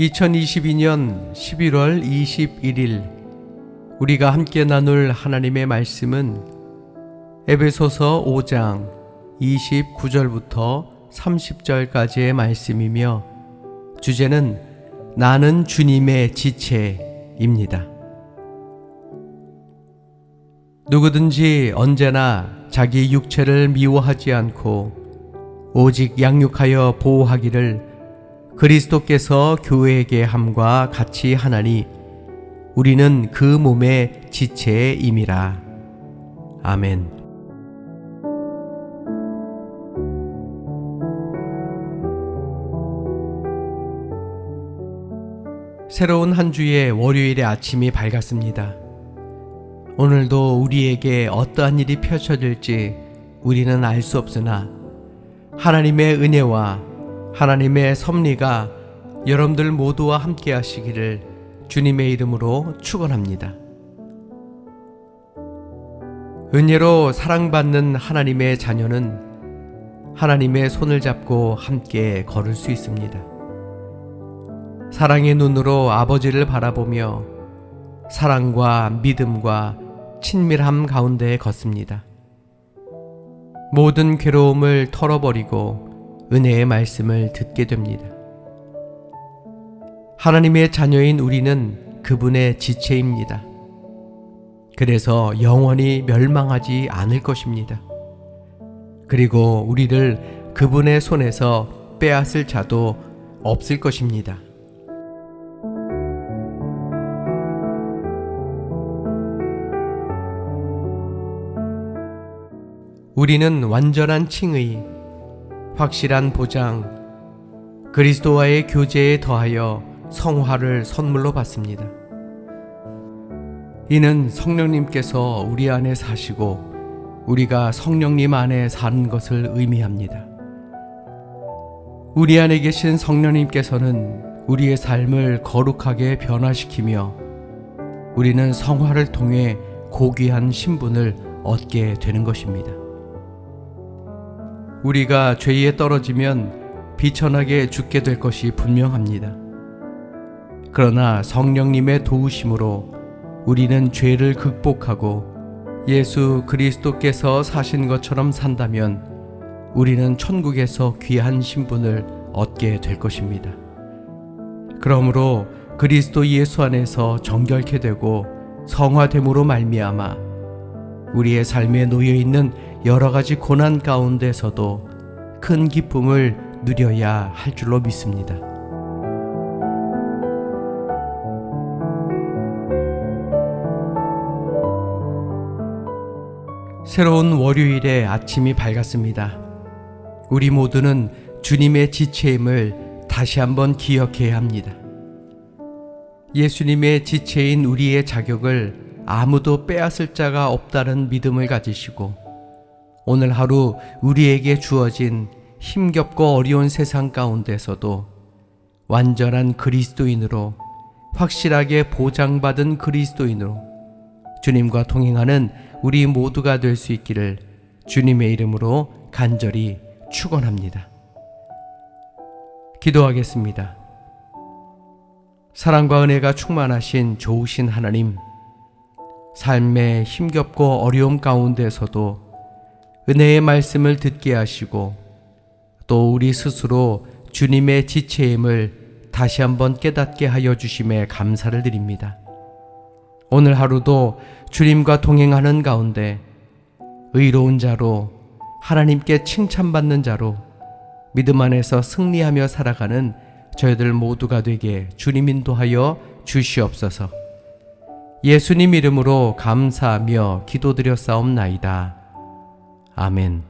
(2022년 11월 21일) 우리가 함께 나눌 하나님의 말씀은 에베소서 5장 29절부터 30절까지의 말씀이며 주제는 나는 주님의 지체입니다. 누구든지 언제나 자기 육체를 미워하지 않고 오직 양육하여 보호하기를 그리스도께서 교회에게 함과 같이 하나니 우리는 그 몸의 지체임이라. 아멘. 새로운 한 주의 월요일의 아침이 밝았습니다. 오늘도 우리에게 어떠한 일이 펼쳐질지 우리는 알 수 없으나 하나님의 은혜와 하나님의 섭리가 여러분들 모두와 함께 하시기를 주님의 이름으로 축원합니다. 은혜로 사랑받는 하나님의 자녀는 하나님의 손을 잡고 함께 걸을 수 있습니다. 사랑의 눈으로 아버지를 바라보며 사랑과 믿음과 친밀함 가운데 걷습니다. 모든 괴로움을 털어버리고 은혜의 말씀을 듣게 됩니다. 하나님의 자녀인 우리는 그분의 지체입니다. 그래서 영원히 멸망하지 않을 것입니다. 그리고 우리를 그분의 손에서 빼앗을 자도 없을 것입니다. 우리는 완전한 칭의, 확실한 보장, 그리스도와의 교제에 더하여 성화를 선물로 받습니다. 이는 성령님께서 우리 안에 사시고 우리가 성령님 안에 사는 것을 의미합니다. 우리 안에 계신 성령님께서는 우리의 삶을 거룩하게 변화시키며 우리는 성화를 통해 고귀한 신분을 얻게 되는 것입니다. 우리가 죄에 떨어지면 비천하게 죽게 될 것이 분명합니다. 그러나 성령님의 도우심으로 우리는 죄를 극복하고 예수 그리스도께서 사신 것처럼 산다면 우리는 천국에서 귀한 신분을 얻게 될 것입니다. 그러므로 그리스도 예수 안에서 정결케 되고 성화됨으로 말미암아 우리의 삶에 놓여 있는 여러 가지 고난 가운데서도 큰 기쁨을 누려야 할 줄로 믿습니다. 새로운 월요일의 아침이 밝았습니다. 우리 모두는 주님의 지체임을 다시 한번 기억해야 합니다. 예수님의 지체인 우리의 자격을 아무도 빼앗을 자가 없다는 믿음을 가지시고 오늘 하루 우리에게 주어진 힘겹고 어려운 세상 가운데서도 완전한 그리스도인으로 확실하게 보장받은 그리스도인으로 주님과 동행하는 우리 모두가 될 수 있기를 주님의 이름으로 간절히 축원합니다. 기도하겠습니다. 사랑과 은혜가 충만하신 좋으신 하나님, 삶의 힘겹고 어려움 가운데서도 은혜의 말씀을 듣게 하시고 또 우리 스스로 주님의 지체임을 다시 한번 깨닫게 하여 주심에 감사를 드립니다. 오늘 하루도 주님과 동행하는 가운데 의로운 자로 하나님께 칭찬받는 자로 믿음 안에서 승리하며 살아가는 저희들 모두가 되게 주님 인도하여 주시옵소서. 예수님 이름으로 감사하며 기도드려 싸움나이다. 아멘.